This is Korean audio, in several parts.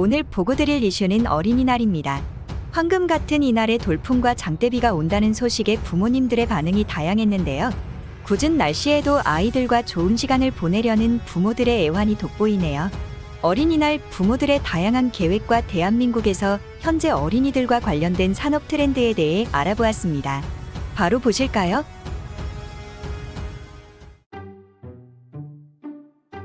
오늘 보고 드릴 이슈는 어린이날입니다. 황금 같은 이날에 돌풍과 장대비가 온다는 소식에 부모님들의 반응이 다양했는데요. 굳은 날씨에도 아이들과 좋은 시간을 보내려는 부모들의 애환이 돋보이네요. 어린이날 부모들의 다양한 계획과 대한민국에서 현재 어린이들과 관련된 산업 트렌드에 대해 알아보았습니다. 바로 보실까요?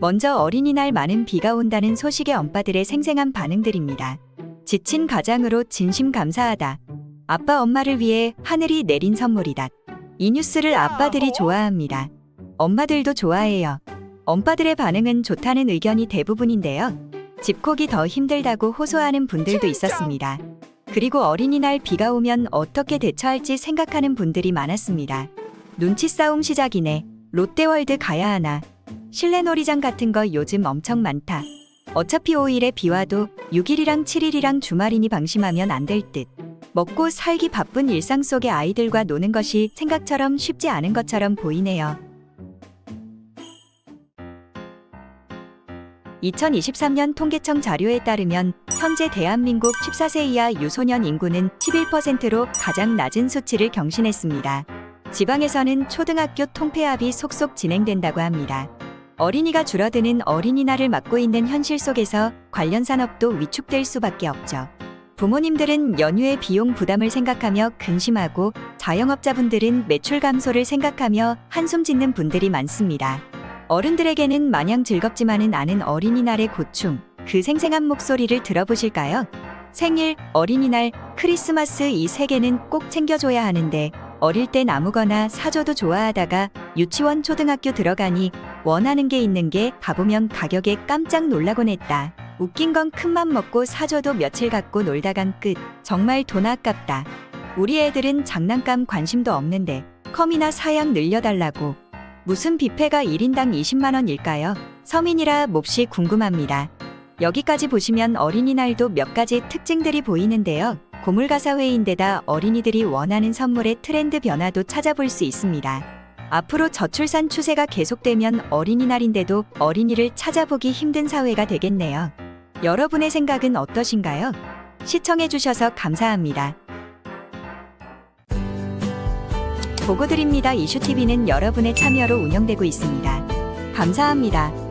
먼저 어린이날 많은 비가 온다는 소식에 엄빠들의 생생한 반응들입니다. 지친 가장으로 진심 감사하다. 아빠 엄마를 위해 하늘이 내린 선물이다. 이 뉴스를 아빠들이 좋아합니다. 엄마들도 좋아해요. 엄빠들의 반응은 좋다는 의견이 대부분인데요. 집콕이 더 힘들다고 호소하는 분들도 있었습니다. 그리고 어린이날 비가 오면 어떻게 대처할지 생각하는 분들이 많았습니다. 눈치 싸움 시작이네. 롯데월드 가야 하나. 실내 놀이장 같은 거 요즘 엄청 많다. 어차피 5일에 비 와도 6일이랑 7일이랑 주말이니 방심하면 안 될 듯. 먹고 살기 바쁜 일상 속의 아이들과 노는 것이 생각처럼 쉽지 않은 것처럼 보이네요. 2023년 통계청 자료에 따르면 현재 대한민국 14세 이하 유소년 인구는 11%로 가장 낮은 수치를 경신했습니다. 지방에서는 초등학교 통폐합이 속속 진행된다고 합니다. 어린이가 줄어드는 어린이날을 맞고 있는 현실 속에서 관련 산업도 위축될 수밖에 없죠. 부모님들은 연휴의 비용 부담을 생각하며 근심하고 자영업자분들은 매출 감소를 생각하며 한숨 짓는 분들이 많습니다. 어른들에게는 마냥 즐겁지만은 않은 어린이날의 고충, 그 생생한 목소리를 들어보실까요? 생일, 어린이날, 크리스마스 이 세 개는 꼭 챙겨줘야 하는데 어릴 땐 아무거나 사줘도 좋아하다가 유치원 초등학교 들어가니 원하는 게 있는 게 가보면 가격에 깜짝 놀라곤 했다. 웃긴 건 큰맘 먹고 사줘도 며칠 갖고 놀다간 끝. 정말 돈 아깝다. 우리 애들은 장난감 관심도 없는데 컴이나 사양 늘려달라고. 무슨 뷔페가 1인당 20만 원일까요? 서민이라 몹시 궁금합니다. 여기까지 보시면 어린이날도 몇 가지 특징들이 보이는데요. 고물가사회인데다 어린이들이 원하는 선물의 트렌드 변화도 찾아볼 수 있습니다. 앞으로 저출산 추세가 계속되면 어린이날인데도 어린이를 찾아보기 힘든 사회가 되겠네요. 여러분의 생각은 어떠신가요? 시청해주셔서 감사합니다. 보고드립니다. 이슈TV는 여러분의 참여로 운영되고 있습니다. 감사합니다.